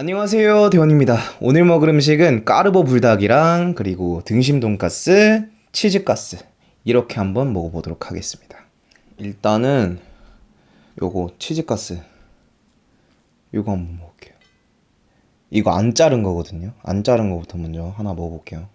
안녕하세요 대원입니다. 오늘 먹을 음식은 까르보 불닭이랑 그리고 등심 돈가스 치즈가스 이렇게 한번 먹어보도록 하겠습니다. 일단은 요거 치즈가스 요거 한번 먹을게요. 이거 안 자른 거거든요. 안 자른 거부터 먼저 하나 먹어볼게요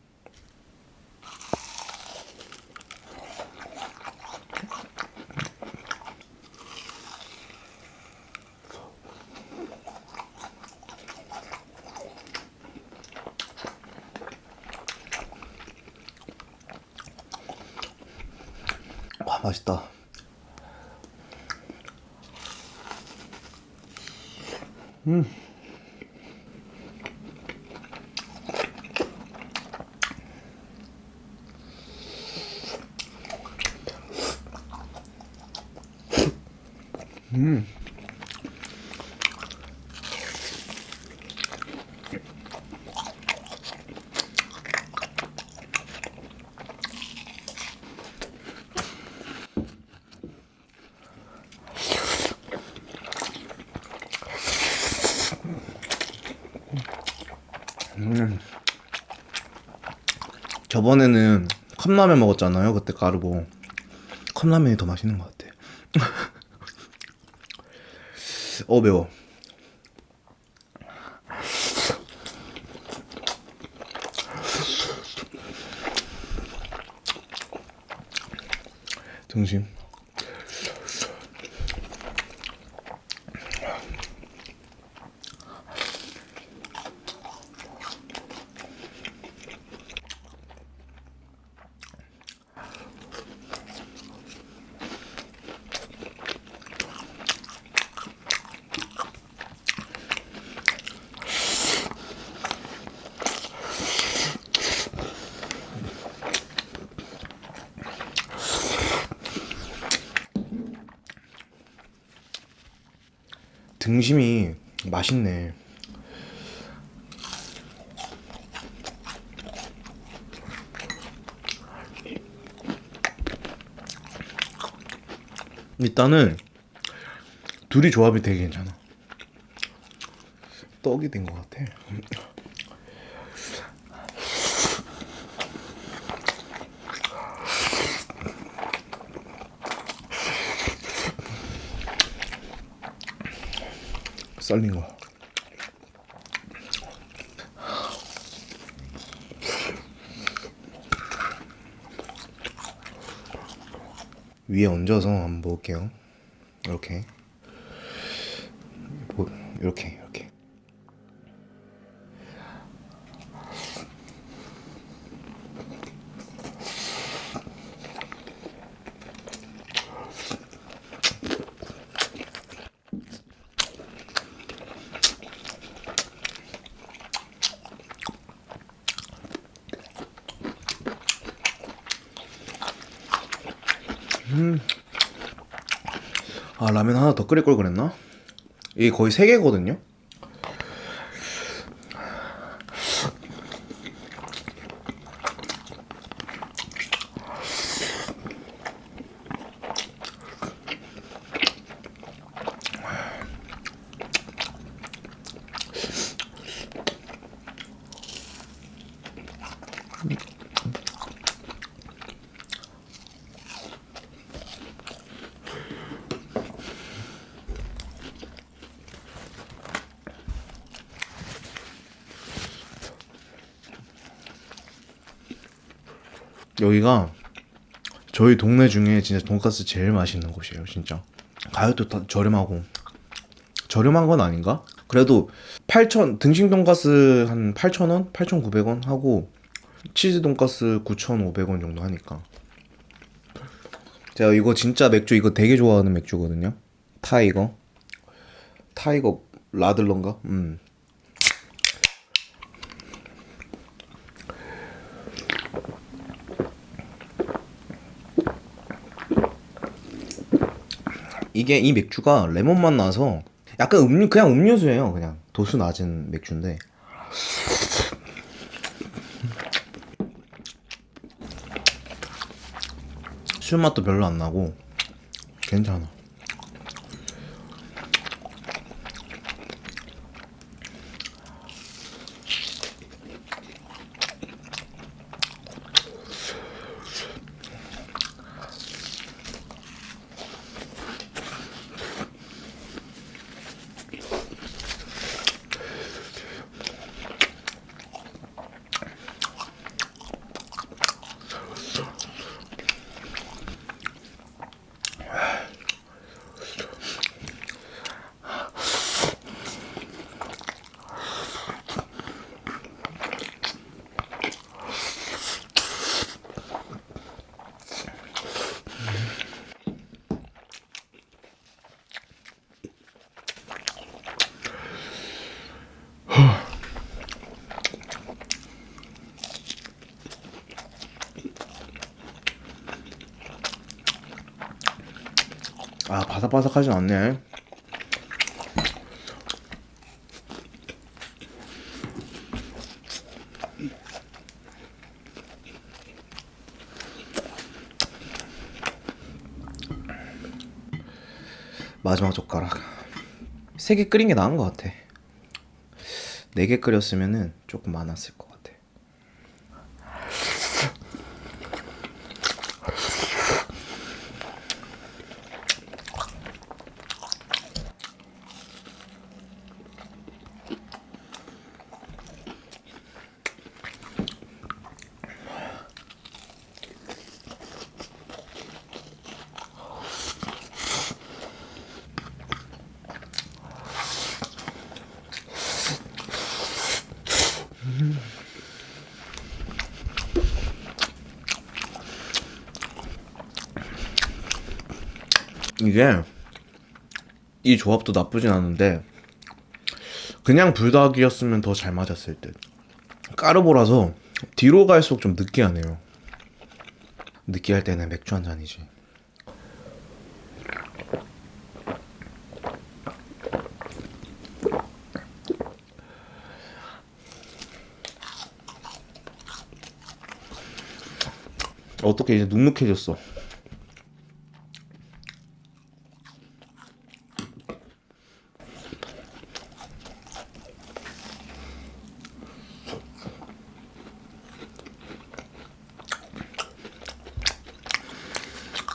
맛있다 저번에는 컵라면 먹었잖아요 그때 까르보. 컵라면이 더 맛있는 것 같아. 어 매워. 등심 등심이 맛있네. 일단은 둘이 조합이 되게 괜찮아. 떡이 된 것 같아. 썰린 거. 위에 얹어서 한번 먹을게요. 이렇게. 뭐, 이렇게, 이렇게. 아, 라면 하나 더 끓일 걸 그랬나? 이게 거의 세 개거든요? 여기가 저희 동네 중에 진짜 돈가스 제일 맛있는 곳이에요, 진짜. 가격도 다 저렴하고. 저렴한 건 아닌가? 그래도 8천 등심 돈가스 한 8,000원? 8,900원 하고 치즈 돈가스 9,500원 정도 하니까. 제가 이거 진짜 맥주 이거 되게 좋아하는 맥주거든요. 타이거. 타이거 라들런가? 음. 이게 이 맥주가 레몬 맛 나서 약간 음료 그냥 음료수예요 그냥. 도수 낮은 맥주인데. 술 맛도 별로 안 나고 괜찮아 아 바삭바삭하진 않네. 마지막 젓가락. 세 개 끓인 게 나은 것 같아. 네 개 끓였으면은 조금 많았을 것 같아. 이게 이 조합도 나쁘진 않은데 그냥 불닭이었으면 더 잘 맞았을 듯. 까르보라서 뒤로 갈수록 좀 느끼하네요. 느끼할 때는 맥주 한 잔이지. 어떻게 이제 눅눅해졌어.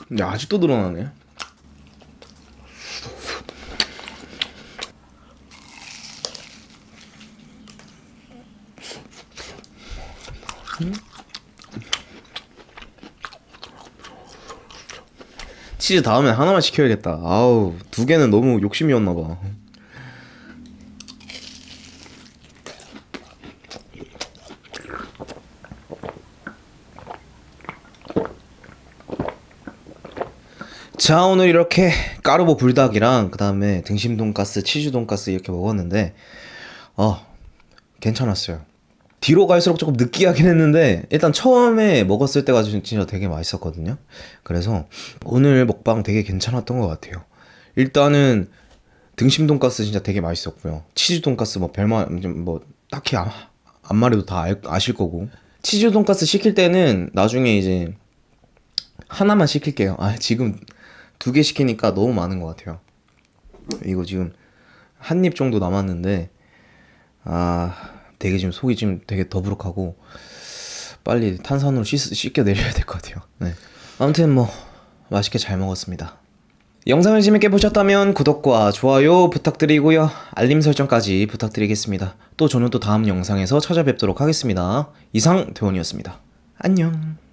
근데 아직도 늘어나네. 치즈 다음엔 하나만 시켜야겠다. 아우 두 개는 너무 욕심이었나 봐. 자 오늘 이렇게 까르보 불닭이랑 그 다음에 등심 돈가스, 치즈 돈가스 이렇게 먹었는데 어 괜찮았어요. 뒤로 갈수록 조금 느끼하긴 했는데 일단 처음에 먹었을 때가 진- 진짜 되게 맛있었거든요. 그래서 오늘 먹방 되게 괜찮았던 것 같아요. 일단은 등심 돈가스 진짜 되게 맛있었고요. 치즈 돈가스 뭐 별말 좀뭐 딱히 안, 안 말해도 다 알- 아실 거고 치즈 돈가스 시킬 때는 나중에 이제 하나만 시킬게요. 아 지금 두 개 시키니까 너무 많은 것 같아요. 이거 지금 한 입 정도 남았는데 아 되게 지금 속이 지금 되게 더부룩하고 빨리 탄산으로 씻, 씻겨 내려야 될 것 같아요. 네. 아무튼 뭐 맛있게 잘 먹었습니다. 영상을 재밌게 보셨다면 구독과 좋아요 부탁드리고요. 알림 설정까지 부탁드리겠습니다. 또 저는 또 다음 영상에서 찾아뵙도록 하겠습니다. 이상 대원이었습니다. 안녕.